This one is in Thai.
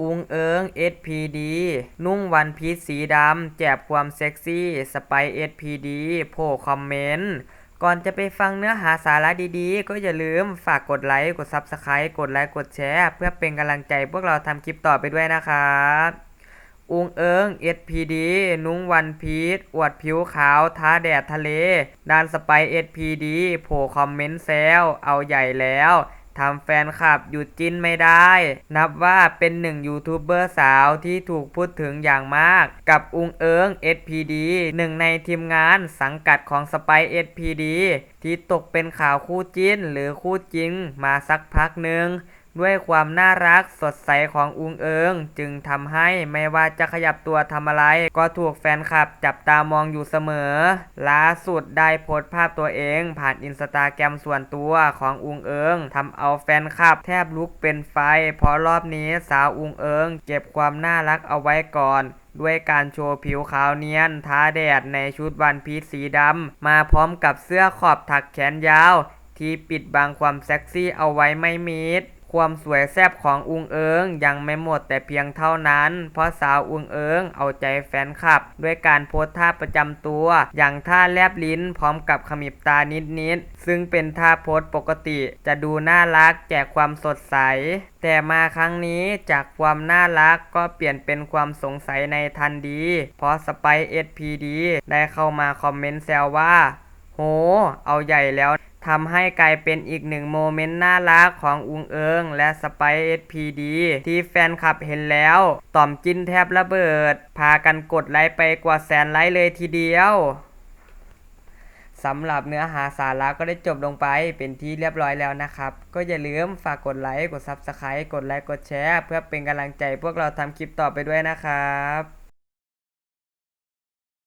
อุงเอิง SPD นุ่งวันพีชสีดำ แจบความเซ็กซี่ สไป SPD โผล่คอมเมนต์ ก่อนจะไปฟังเนื้อหาสาระดีๆ ก็อย่าลืมฝากกดไลค์ กด Subscribe กดไลค์ กดแชร์ เพื่อเป็นกำลังใจพวกเราทำคลิปต่อไปด้วยนะครับอุงเอิง SPD นุ่งวันพีชอวดผิวขาว ท้าแดดทะเล ดานสไป SPD โผล่คอมเมนต์แซวเอาใหญ่แล้ว ทำแฟนคลับหยุดจิ้นไม่ได้ นับว่าเป็นหนึ่งยูทูบเบอร์สาวที่ถูกพูดถึงอย่างมาก กับอุงเอิง SPD หนึ่งในทีมงานสังกัดของสไป SPD ที่ตกเป็นข่าวคู่จิ้นหรือคู่จริงมาสักพักหนึ่ง ด้วยความน่ารักสดใสของอุงเอิง จึงทำให้ไม่ว่าจะขยับตัวทำอะไร ก็ถูกแฟนคลับจับตามองอยู่เสมอ ล่าสุดได้โพสต์ภาพตัวเองผ่านอินสตาแกรมส่วนตัวของอุงเอิงทำเอาแฟนคลับแทบลุกเป็นไฟ เพราะรอบนี้สาวอุงเอิง เก็บความน่ารักเอาไว้ก่อนด้วยการโชว์ผิวขาวเนียนท้าแดดในชุดวันพีชสีดำ มาพร้อมกับเสื้อขอบถักแขนยาว ที่ปิดบังความเซ็กซี่เอาไว้ไม่มิด ความสวยแซ่บของอุงเอิงยังไม่หมดแต่เพียงเท่านั้น เพราะสาวอุงเอิงเอาใจแฟนคลับ ด้วยการโพสท่าประจำตัว อย่างท่าแลบลิ้นพร้อมกับขมิบตานิดๆ ซึ่งเป็นท่าโพสปกติจะดูน่ารักแจกความสดใส แต่มาครั้งนี้จากความน่ารักก็เปลี่ยนเป็นความสงสัยในทันทีเพราะสไปเอสพีดีได้เข้ามาคอมเมนต์แซวว่า โห เอาใหญ่แล้วทำให้กลายเป็นอีกหนึ่งโมเมนต์น่ารักของอุงเอิงและสไปเอสพีดีที่แฟนคลับเห็นแล้ว ต่อมจิ้นแทบระเบิด พากันกดไลค์ไปกว่าแสนไลค์เลยทีเดียวสำหรับเนื้อหาสาระก็ได้จบลงไปเป็นที่เรียบร้อยแล้วนะครับ ก็อย่าลืมฝากกดไลค์ กด Subscribe กดไลค์ กดแชร์ เพื่อเป็นกำลังใจพวกเราทำคลิปต่อไปด้วยนะครับ